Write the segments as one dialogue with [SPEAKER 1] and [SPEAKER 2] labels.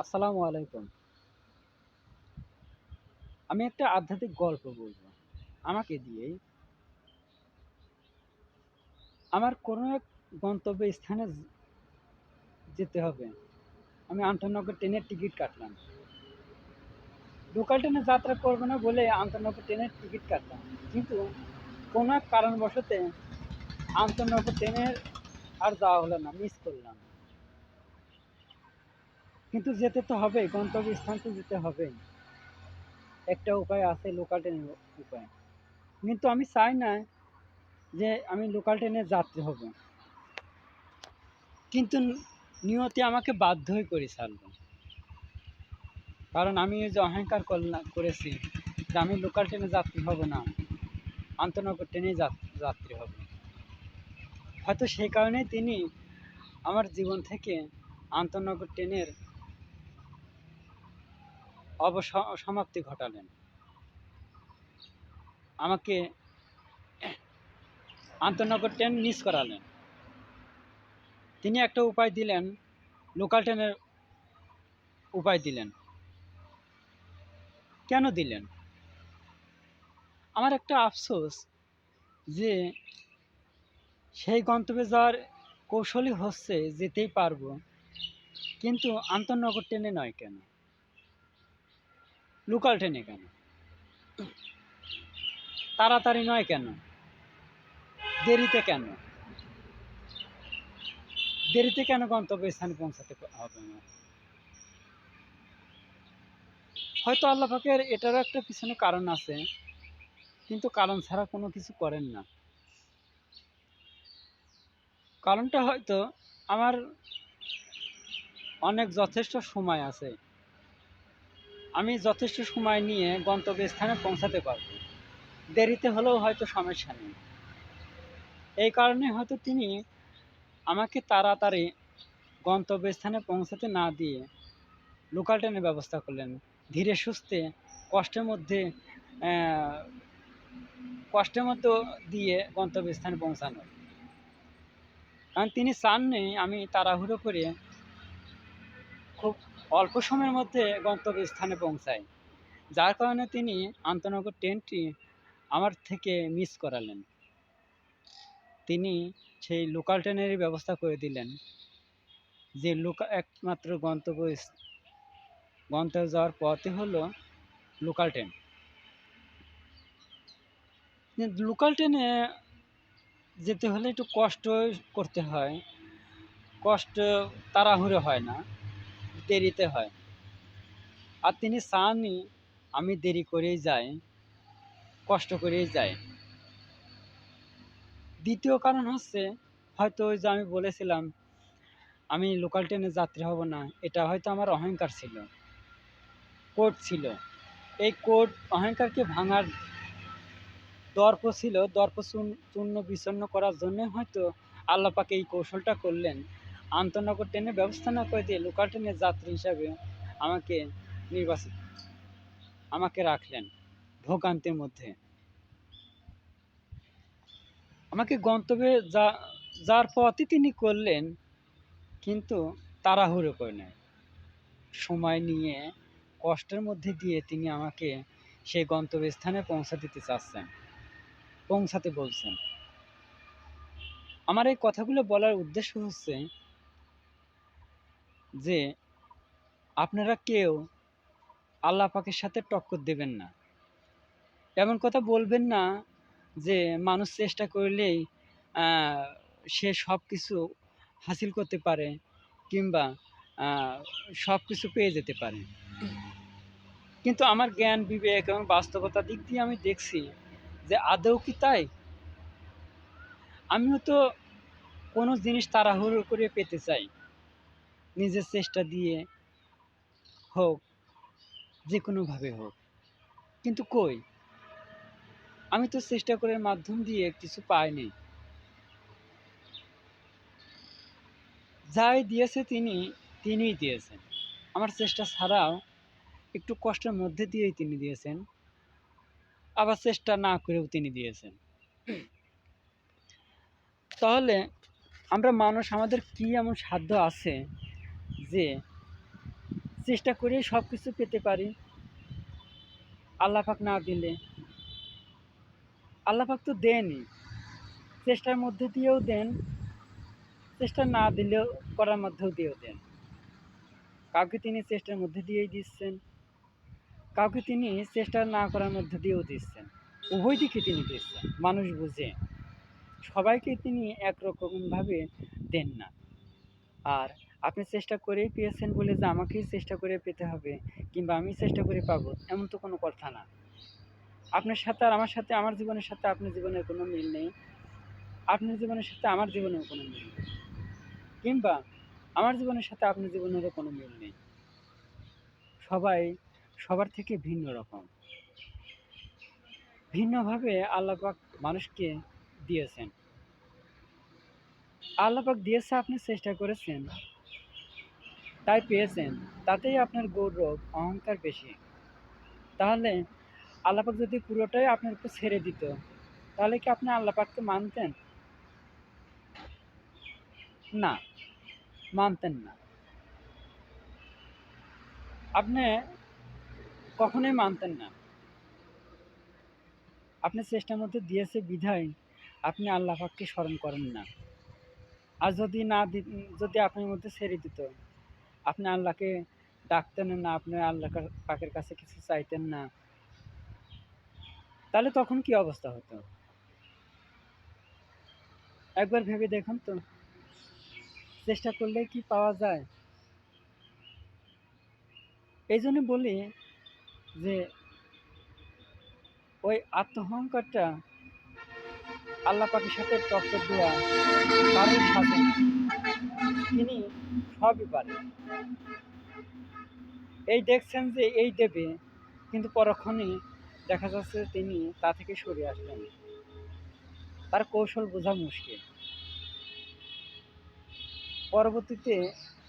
[SPEAKER 1] আসসালামু আলাইকুম। আমি একটা আধ্যাত্মিক গল্প বলব। আমাকে দিয়েই আমার কোনো এক গন্তব্য স্থানে যেতে হবে। আমি আন্তনগর ট্রেনের টিকিট কাটলাম। লোকাল ট্রেনে যাত্রা করব না বলে আন্তনগর ট্রেনের টিকিট কাটলাম। কিন্তু কোনো এক কারণবশতে আন্তনগর ট্রেনের আর যাওয়া হলো না, মিস করলাম। কিন্তু যেতে তো হবে গন্তব্য স্থান তো যেতে হবে। একটা উপায় আছে লোকাল ট্রেনের উপায়। কিন্তু আমি চাই না যে আমি লোকাল ট্রেনের যাত্রী হব। কিন্তু নিয়তি আমাকে বাধ্যই করে ছাড়লো কারণ আমি যে অহংকার করেছি যে আমি লোকাল ট্রেনে যাত্রী হব না আন্তনগর ট্রেনেই যাত- যাত্রী হব। হয়তো সেই কারণেই তিনি আমার জীবন থেকে আন্তনগর ট্রেনের অবসমাপ্তি ঘটালেন। আমাকে আন্তনগর ট্রেন মিস করালেন। তিনি একটা উপায় দিলেন, লোকাল ট্রেনের উপায় দিলেন। কেন দিলেন? আমার একটা আফসোস যে সেই গন্তব্যে যাওয়ার কৌশলই হচ্ছে যেতেই পারব, কিন্তু আন্তনগর ট্রেনে নয় কেন? লোকাল ট্রেনে কেন? তাড়াতাড়ি নয় কেন? দেরিতে কেন? দেরিতে কেন গন্তব্য স্থানে পৌঁছাতে হবে আমার হয়তো আল্লাহ পাকের এটারও একটা পিছনে কারণ আছে, কিন্তু কারণ ছাড়া কোনো কিছু করেন না। কারণটা হয়তো আমার অনেক যথেষ্ট সময় আছে। আমি যথেষ্ট সময় নিয়ে গন্তব্য স্থানে পৌঁছাতে পারব। দেরিতে হলেও হয়তো সমস্যা নেই। এই কারণে হয়তো তিনি আমাকে তাড়াতাড়ি গন্তব্যস্থানে পৌঁছাতে না দিয়ে লোকাল ট্রেনের ব্যবস্থা করলেন। ধীরে সুস্থে কষ্টের মধ্যে কষ্টের মধ্যে দিয়ে গন্তব্যস্থানে পৌঁছানো। কারণ তিনি চাননি আমি তাড়াহুড়ো করে অল্প সময়ের মধ্যে গন্তব্যস্থানে পৌঁছায়। যার কারণে তিনি আন্তনগর ট্রেনটি আমার থেকে মিস করালেন। তিনি সেই লোকাল ট্রেনেরই ব্যবস্থা করে দিলেন, যে লোকা, একমাত্র গন্তব্য গন্তব্যে যাওয়ার পথই হলো লোকাল ট্রেন লোকাল ট্রেনে যেতে হলে একটু কষ্ট করতে হয়, কষ্ট তাড়াহুড়ো হয় না। দেরিতে হয়। আর তিনি চানই আমি দেরি করেই যাই, কষ্ট করেই যাই। দ্বিতীয় কারণ হচ্ছে, হয়তো ওই যে আমি বলেছিলাম, আমি লোকাল ট্রেনে যাত্রী হব না, এটা হয়তো আমার অহংকার ছিল কোড ছিল। এই কোড অহংকারকে ভাঙার দর্প ছিল, দর্প চূর্ণ- বিচূর্ণ করার জন্য হয়তো আল্লাপাকে এই কৌশলটা করলেন। আন্তনগর ট্রেনের ব্যবস্থা না করে দিয়ে লোকাল ট্রেনের যাত্রী হিসাবে আমাকে নির্বাচিত আমাকে রাখলেন ভোগান্তির মধ্যে। আমাকে গন্তব্যে যা যার পথই তিনি করলেন, কিন্তু তাড়াহুড়ো করে নেয়। সময় নিয়ে, কষ্টের মধ্যে দিয়ে তিনি আমাকে সেই গন্তব্যস্থানে পৌঁছা দিতে চাচ্ছেন, পৌঁছাতে বলছেন। আমার এই কথাগুলো বলার উদ্দেশ্য হচ্ছে যে আপনারা কেউ আল্লাহ পাকের সাথে টক্কর দেবেন না। এমন কথা বলবেন না যে মানুষ চেষ্টা করলেই সে সব কিছু হাসিল করতে পারে কিংবা সব কিছু পেয়ে যেতে পারে। কিন্তু আমার জ্ঞান, বিবেক এবং বাস্তবতার দিক দিয়ে আমি দেখছি যে আদৌ কি তাই? আমিও তো কোনো জিনিস তাড়াহুড়ো করে পেতে চাই। নিজের চেষ্টা দিয়ে হোক যে কোনোভাবে হোক। কিন্তু কই? আমি তো চেষ্টা করার মাধ্যম দিয়ে কিছু পাইনি যাই দিয়েছে তিনি, তিনিই দিয়েছেন। আমার চেষ্টা ছাড়াও একটু কষ্টের মধ্যে দিয়েই তিনি দিয়েছেন। আবার চেষ্টা না করেও তিনি দিয়েছেন। তাহলে আমরা মানুষ, আমাদের কি এমন সাধ্য আছে যে চেষ্টা করে সব কিছু পেতে পারি। আল্লাহ পাক না দিলে। আল্লাহ পাক তো দেনই চেষ্টার মধ্যে দিয়েও দেন, চেষ্টা না দিলেও করার মধ্যেও দিয়েও দেন। কাউকে তিনি চেষ্টার মধ্যে দিয়েই দিচ্ছেন। কাউকে তিনি চেষ্টা না করার মধ্যে দিয়েও দিচ্ছেন। উভয় দিকে তিনি দিচ্ছেন, মানুষ বুঝে। সবাইকে তিনি একরকমভাবে দেন না। আর আপনি চেষ্টা করেই পেয়েছেন বলে যে আমাকেই চেষ্টা করে পেতে হবে কিংবা আমি চেষ্টা করে পাবো, এমন তো কোনো কথা না। আপনার সাথে আর আমার সাথে, আমার জীবনের সাথে আপনার জীবনের কোনো মিল নেই। আপনার জীবনের সাথে আমার জীবনের কোনো মিল নেই। কিংবা আমার জীবনের সাথে আপনার জীবনেরও কোনো মিল নেই। সবাই, সবার থেকে ভিন্ন রকম। ভিন্নভাবে আল্লাপাক মানুষকে দিয়েছেন। আল্লাপাক দিয়েছে, আপনি চেষ্টা করেছেন। তাই পেয়েছেন, তাতেই আপনার গৌরব, অহংকার বেশি। তাহলে আল্লাপাক যদি পুরোটাই আপনার উপর ছেড়ে দিত, তাহলে কি আপনি আল্লাপাককে মানতেন? না মানতেন না। আপনি কখনোই মানতেন না। আপনি চেষ্টার মধ্যে দিয়েছে বিধায় আপনি আল্লাহ পাককে স্মরণ করেন না। আর যদি না যদি আপনার মধ্যে ছেড়ে দিত আপনি আল্লাহকে ডাকতেন না, আপনি আল্লাহ পাকের কাছে কিছু চাইতেন না। তাহলে তখন কি অবস্থা হতো? একবার ভেবে দেখুন তো। চেষ্টা করলে কি পাওয়া যায়? এই জন্য বলি যে, ওই আত্মহংকারটা আল্লাহ পাকের সাথে টক্কর দেওয়া কারোর সাথে। তিনি সবই পারেন। এই দেখছেন যে এই দেবে, কিন্তু পরক্ষণে দেখা যাচ্ছে তিনি তা থেকে সরে আসলেন। তার কৌশল বোঝা মুশকিল। পরবর্তীতে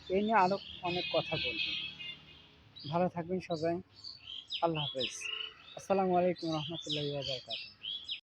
[SPEAKER 1] এই নিয়ে আরও অনেক কথা বলব। ভালো থাকবেন সবাই। আল্লাহ হাফেজ। আসসালামু আলাইকুম রহমতুল্লাহ বারকাতুহ।